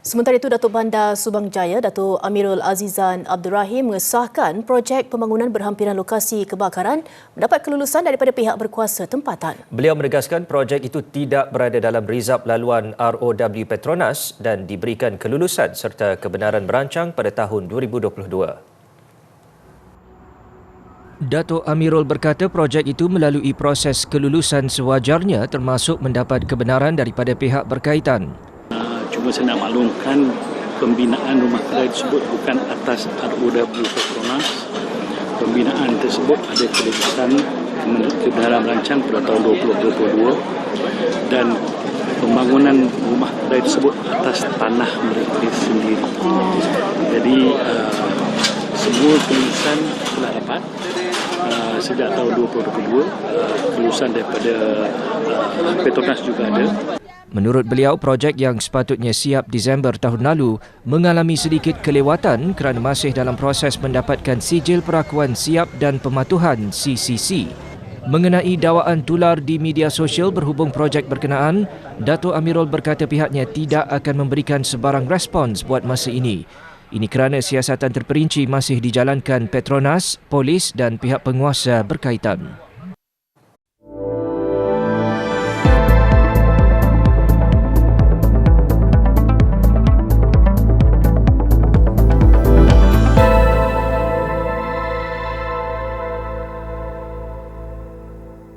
Sementara itu, Datuk Bandar Subang Jaya, Datuk Amirul Azizan Abdul Rahim mengesahkan projek pembangunan berhampiran lokasi kebakaran mendapat kelulusan daripada pihak berkuasa tempatan. Beliau menegaskan projek itu tidak berada dalam rizab laluan ROW Petronas dan diberikan kelulusan serta kebenaran berancang pada tahun 2022. Datuk Amirul berkata projek itu melalui proses kelulusan sewajarnya termasuk mendapat kebenaran daripada pihak berkaitan. Cuma saya nak maklumkan pembinaan rumah kedai tersebut bukan atas ROW Petronas. Pembinaan tersebut ada kelulusan kebenaran rancang pada tahun 2022 dan pembangunan rumah kedai tersebut atas tanah mereka sendiri. Jadi uh, semua kelulusan telah dapat uh, sejak tahun 2022 uh, kelulusan daripada uh, Petronas juga ada Menurut beliau, projek yang sepatutnya siap Disember tahun lalu mengalami sedikit kelewatan kerana masih dalam proses mendapatkan sijil perakuan siap dan pematuhan CCC. Mengenai dakwaan tular di media sosial berhubung projek berkenaan, Dato' Amirul berkata pihaknya tidak akan memberikan sebarang respons buat masa ini. Ini kerana siasatan terperinci masih dijalankan Petronas, polis dan pihak penguasa berkaitan.